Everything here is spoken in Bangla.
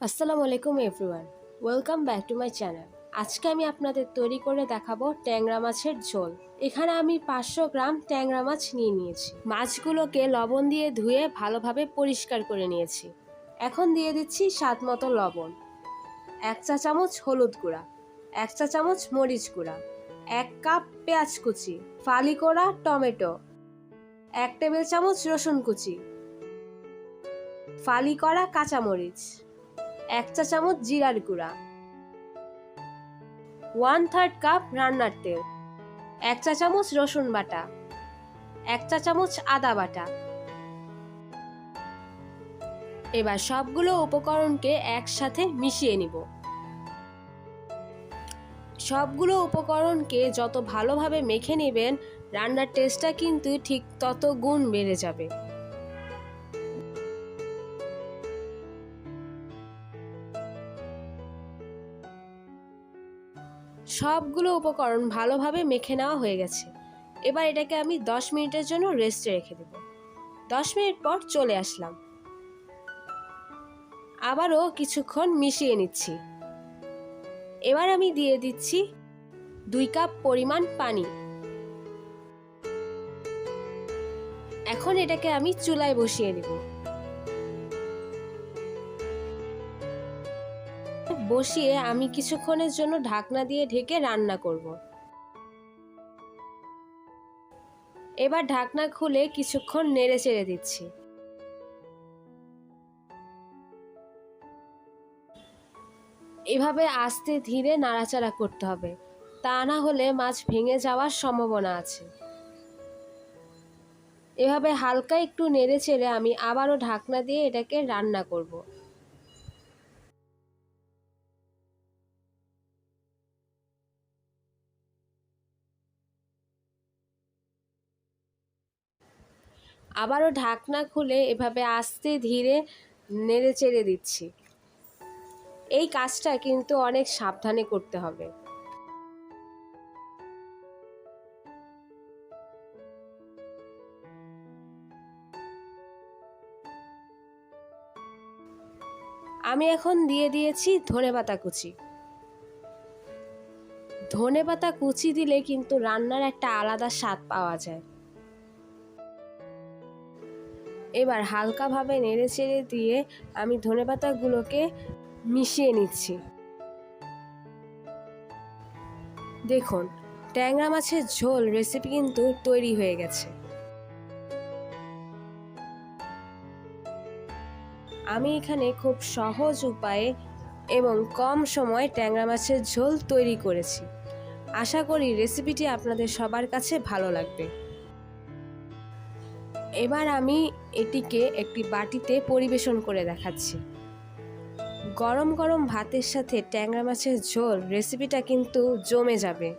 আসসালামু আলাইকুম, everyone. Welcome back to my channel. আজকে আমি আপনাদের তৈরি করে দেখাবো ট্যাংরা মাছের ঝোল। এখানে আমি পাঁচশো গ্রাম ট্যাংরা মাছ নিয়ে নিয়েছি। মাছগুলোকে লবণ দিয়ে ধুয়ে ভালোভাবে পরিষ্কার করে নিয়েছি। এখন দিয়ে দিচ্ছি স্বাদ মতো লবণ। এক চা চামচ হলুদ গুঁড়া, এক চা চামচ মরিচ গুঁড়া, এক কাপ পেঁয়াজ কুচি, ফালি করা টমেটো, এক টেবিল চামচ রসুন কুচি, ফালি করা কাঁচামরিচ। এক চা চামচ জিরার গুঁড়া। ওয়ান থার্ড কাপ রান্নার তেল। এক চা চামচ রসুন বাটা। এক চা চামচ আদা বাটা। এবার সবগুলো উপকরণকে একসাথে মিশিয়ে নিব। সবগুলো উপকরণকে যত ভালোভাবে মেখে নেবেন, রান্নার টেস্টটা কিন্তু ঠিক তত গুণ বেড়ে যাবে। সবগুলো উপকরণ ভালোভাবে মেখে নেওয়া হয়ে গেছে। এবার এটাকে আমি দশ মিনিটের জন্য রেস্টে রেখে দেব। দশ মিনিট পর চলে আসলাম। আবারও কিছুক্ষণ মিশিয়ে নিচ্ছি। এবার আমি দিয়ে দিচ্ছি দুই কাপ পরিমাণ পানি। এখন এটাকে আমি চুলায় বসিয়ে দেব। বসিয়ে আমি কিছুক্ষণের জন্য ঢাকনা দিয়ে ঢেকে রান্না করব। এবার ঢাকনা খুলে কিছুক্ষণ নেড়ে চেড়ে দিচ্ছি। এভাবে আস্তে ধীরে নাড়াচাড়া করতে হবে। তা না হলে মাছ ভেঙে যাওয়ার সম্ভাবনা আছে। এভাবে হালকা একটু নেড়ে চেড়ে আমি আবারও ঢাকনা দিয়ে এটাকে রান্না করব। আবারও ঢাকনা খুলে এভাবে আস্তে ধীরে নেড়ে চেড়ে দিচ্ছি। এই কাজটা কিন্তু অনেক সাবধানে করতে হবে। আমি এখন দিয়ে দিয়েছি ধনেপাতা কুচি। ধনেপাতা কুচি দিলে কিন্তু রান্নার একটা আলাদা স্বাদ পাওয়া যায়। এবার হালকাভাবে নেড়ে চেড়ে দিয়ে আমি ধনেপাতাগুলোকে মিশিয়ে নিচ্ছি। দেখুন, ট্যাংরা মাছের ঝোল রেসিপি কিন্তু তৈরি হয়ে গেছে। আমি এখানে খুব সহজ উপায়ে এবং কম সময়ে ট্যাংরা মাছের ঝোল তৈরি করেছি। আশা করি রেসিপিটি আপনাদের সবার কাছে ভালো লাগবে। এবার আমি এটিকে একটি বাটিতে পরিবেশন করে দেখাচ্ছি। গরম গরম ভাতের সাথে ট্যাংরা মাছের ঝোল রেসিপিটা কিন্তু জমে যাবে।